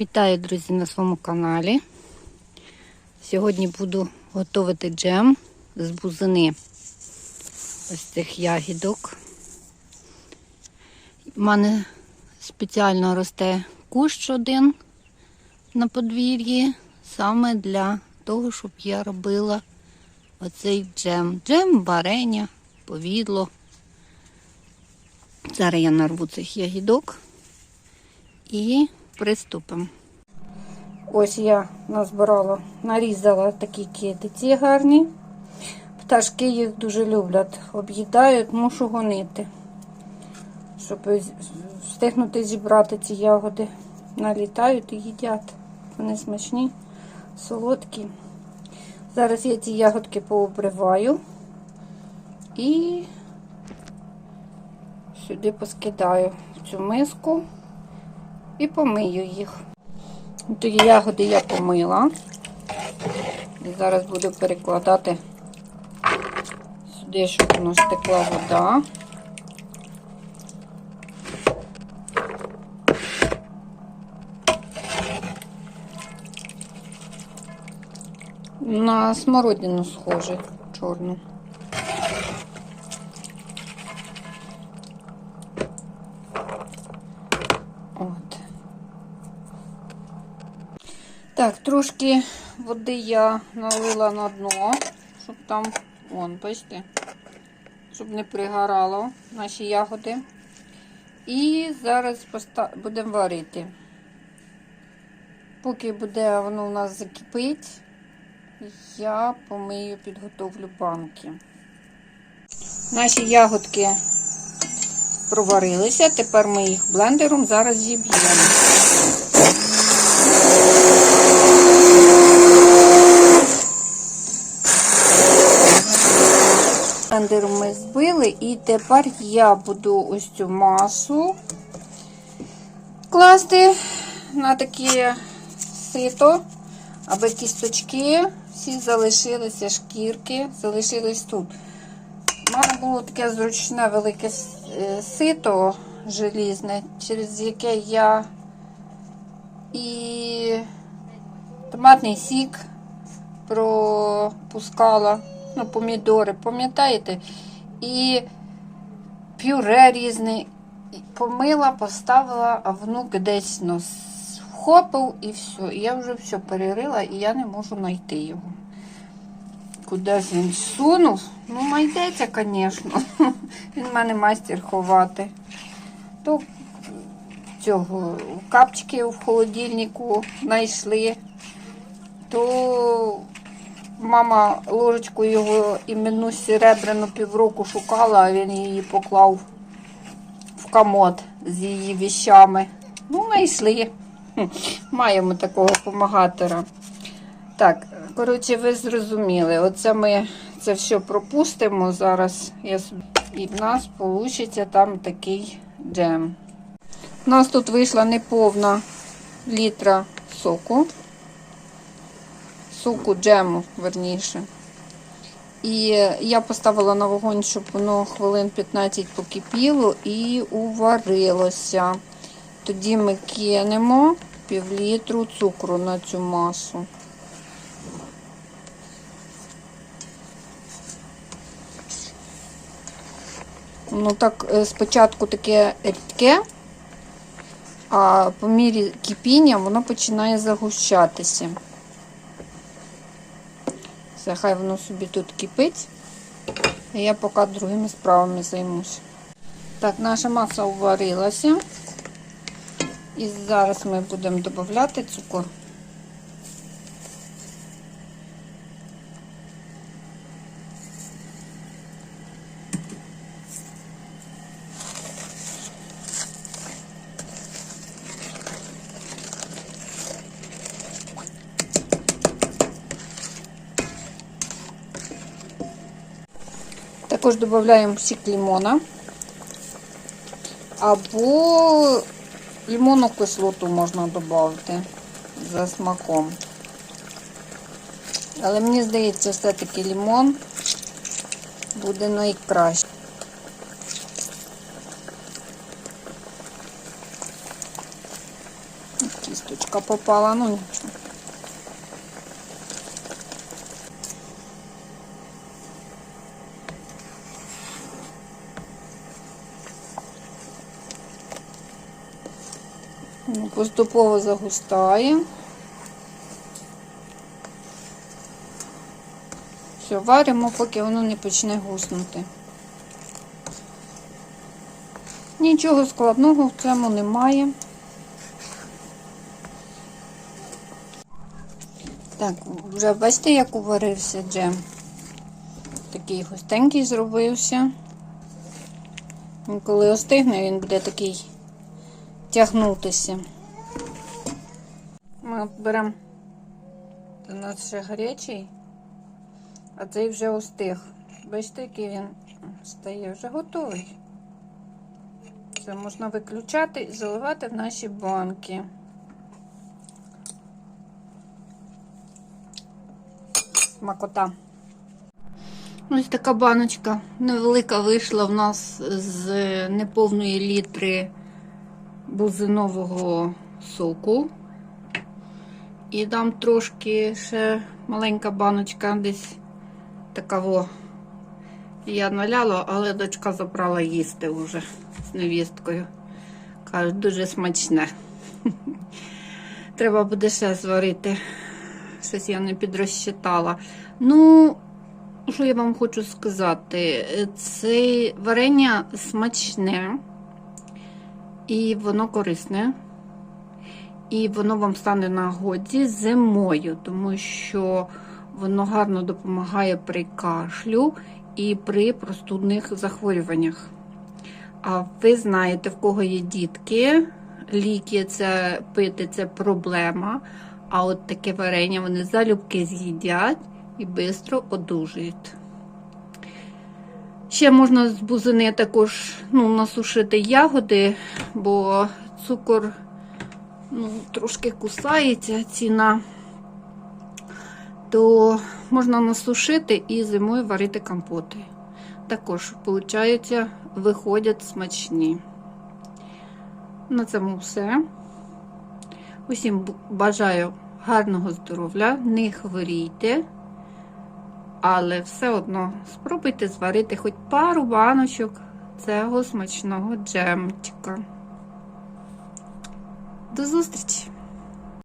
Вітаю, друзі, на своєму каналі. Сьогодні буду готувати джем з бузини ось цих ягідок. У мене спеціально росте кущ один на подвір'ї, саме для того, щоб я робила оцей джем. Джем, варення, повідло. Зараз я нарву цих ягідок і приступимо. Ось я назбирала, нарізала такі китиці гарні. Пташки їх дуже люблять, об'їдають, мушу гонити, щоб встигнути зібрати ці ягоди. Налітають і їдять. Вони смачні, солодкі. Зараз я ці ягодки пообриваю і сюди поскидаю в цю миску і помию їх. Тоді ягоди я помила. І зараз буду перекладати сюди, щоб воно стекла вода. На смородину схоже, чорну. Так, трошки води я налила на дно, щоб там, вон, бачите, щоб не пригорало наші ягоди. І зараз будемо варити. Поки буде воно у нас закипить, я помию, підготовлю банки. Наші ягодки проварилися, тепер ми їх блендером зараз зіб'ємо. Блендером ми збили, і тепер я буду ось цю масу класти на таке сито, аби кісточки всі залишилися, шкірки, залишились тут. У мене було таке зручне велике сито желізне, через яке я і томатний сік пропускала, ну, помідори, пам'ятаєте? І пюре різне. Помила, поставила, а внук десь ну, вхопив і все. І я вже все перерила і я не можу знайти його. Кудись він сунув. Ну, знайдеться, звісно. Він в мене майстер ховати. То цього капчики в холодильнику знайшли, то мама ложечку його іменну серебряну півроку шукала, а він її поклав в комод з її віщами. Ну, знайшли. Маємо такого помагатора. Так, коротше, ви зрозуміли. Оце ми це все пропустимо зараз. Я собі... І в нас вийде там такий джем. У нас тут вийшла неповна літра соку. Соку джему, верніше. І я поставила на вогонь, щоб воно хвилин 15 покипіло і уварилося. Тоді ми кинемо пів літру цукру на цю масу. Ну так, спочатку таке рідке, а по мірі кипіння воно починає загущатися. Все, хай воно собі тут кипить. А я поки другими справами займусь. Так, наша маса уварилася. І зараз ми будемо додати цукор. Також додаємо сік лимона або лимонну кислоту можна додати за смаком. Але мені здається, все-таки лимон буде найкраще. Кісточка попала, ну Поступово загустає. Все, варимо, поки воно не почне гуснути. Нічого складного в цьому немає. Так, вже бачите, як уварився джем. Такий густенький зробився. Коли остигне, він буде такий тягнутися. Ми беремо, у нас ще гарячий, а цей вже остиг. Бачите, який він стає вже готовий. Це можна виключати і заливати в наші банки. Макота. Ось така баночка невелика вийшла в нас з неповної літри бузинового соку. І там трошки ще маленька баночка десь такого. Я наляла, але дочка забрала їсти вже з невісткою. Каже, дуже смачне. Треба буде ще зварити. Щось я не підрозчитала. Ну, що я вам хочу сказати? Це варення смачне. І воно корисне. І воно вам стане на годі зимою, тому що воно гарно допомагає при кашлю і при простудних захворюваннях. А ви знаєте, в кого є дітки, ліки це пити це проблема. А от таке варення вони залюбки з'їдять і швидко одужують. Ще можна з бузини також ну, насушити ягоди, бо цукор ну, трошки кусається ціна, то можна насушити і зимою варити компоти. Також, виходить, виходять смачні. На цьому все. Усім бажаю гарного здоров'я, не хворійте. Але все одно спробуйте зварити хоч пару баночок цього смачного джемчика. До зустрічі!